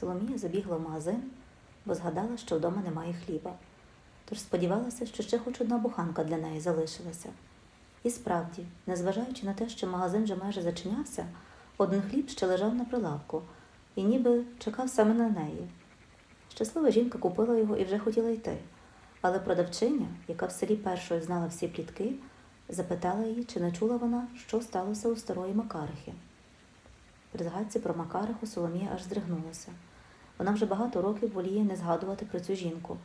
Соломія забігла в магазин, бо згадала, що вдома немає хліба. Тож сподівалася, що ще хоч одна буханка для неї залишилася. І справді, незважаючи на те, що магазин вже майже зачинявся, один хліб ще лежав на прилавку і ніби чекав саме на неї. Щаслива жінка купила його і вже хотіла йти, але продавчиня, яка в селі першою знала всі плітки, запитала її, чи не чула вона, що сталося у старої Макарихи. При згадці про Макариху Соломія аж здригнулася. Вона вже багато років воліє не згадувати про цю жінку,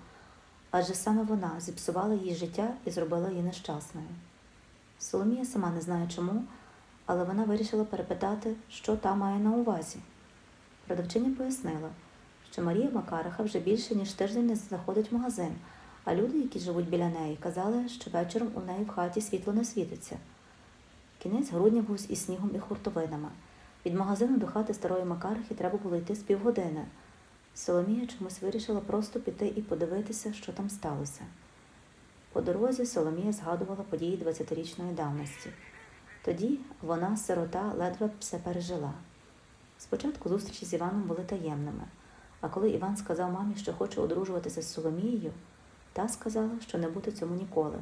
адже саме вона зіпсувала її життя і зробила її нещасною. Соломія сама не знає чому, але вона вирішила перепитати, що та має на увазі. Продавчиня пояснила, що Марія Макариха вже більше ніж тиждень не заходить в магазин, а люди, які живуть біля неї, казали, що вечором у неї в хаті світло не світиться. Кінець грудня був із снігом і хуртовинами. Від магазину до хати старої Макарихи треба було йти з півгодини. Соломія чомусь вирішила просто піти і подивитися, що там сталося. По дорозі Соломія згадувала події 20-річної давності. Тоді вона, сирота, ледве все пережила. Спочатку зустрічі з Іваном були таємними, а коли Іван сказав мамі, що хоче одружуватися з Соломією, та сказала, що не буде цьому ніколи,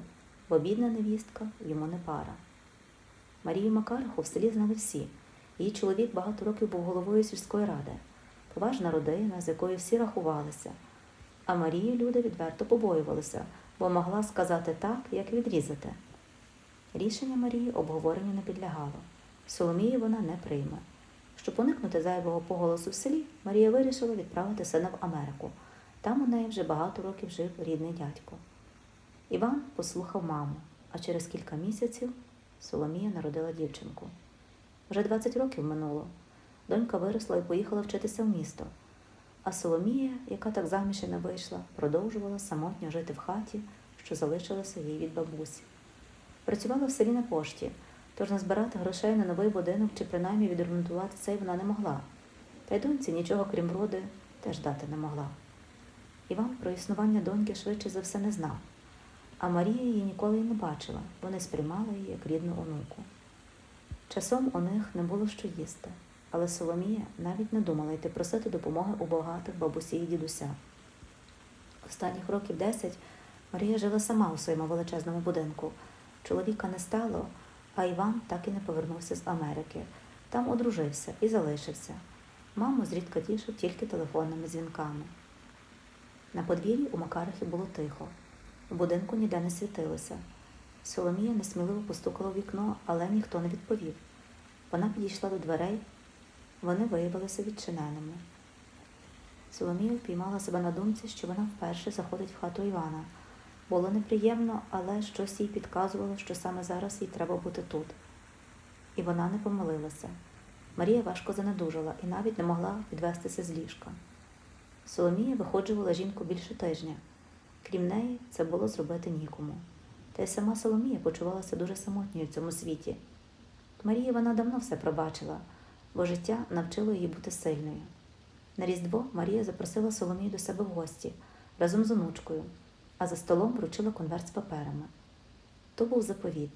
бо бідна невістка йому не пара. Марію Макариху в селі знали всі. Її чоловік багато років був головою сільської ради, поважна родина, з якою всі рахувалися. А Марію люди відверто побоювалися, бо могла сказати так, як відрізати. Рішення Марії обговоренню не підлягало. Соломії вона не прийме. Щоб уникнути зайвого поголосу в селі, Марія вирішила відправити сина в Америку. Там у неї вже багато років жив рідний дядько. Іван послухав маму, а через кілька місяців Соломія народила дівчинку. Вже 20 років минуло. Донька виросла і поїхала вчитися в місто. А Соломія, яка так заміж і не вийшла, продовжувала самотньо жити в хаті, що залишилася їй від бабусі. Працювала в селі на пошті, тож назбирати грошей на новий будинок чи принаймні відремонтувати цей вона не могла. Та й доньці нічого крім роди теж дати не могла. Іван про існування доньки швидше за все не знав, а Марія її ніколи й не бачила, бо не сприймала її як рідну онуку. Часом у них не було що їсти, але Соломія навіть не думала йти просити допомоги у багатих бабусі і дідуся. Останніх років десять Марія жила сама у своєму величезному будинку. Чоловіка не стало, а Іван так і не повернувся з Америки. Там одружився і залишився. Маму зрідка тішив тільки телефонними дзвінками. На подвір'ї у Макарихи було тихо. У будинку ніде не світилося. Соломія несміливо постукала у вікно, але ніхто не відповів. Вона підійшла до дверей, вони виявилися відчиненими. Соломія впіймала себе на думці, що вона вперше заходить в хату Івана. Було неприємно, але щось їй підказувало, що саме зараз їй треба бути тут. І вона не помилилася. Марія важко занедужала і навіть не могла відвестися з ліжка. Соломія виходжувала жінку більше тижня. Крім неї, це було зробити нікому. Та й сама Соломія почувалася дуже самотньою в цьому світі. Марії вона давно все пробачила, бо життя навчило її бути сильною. На Різдво Марія запросила Соломію до себе в гості разом з онучкою, а за столом вручила конверт з паперами. То був заповіт.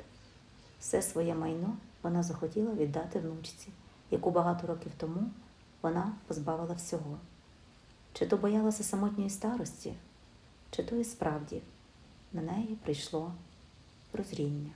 Все своє майно вона захотіла віддати внучці, яку багато років тому вона позбавила всього. Чи то боялася самотньої старості, чи то і справді на неї прийшло прозріння.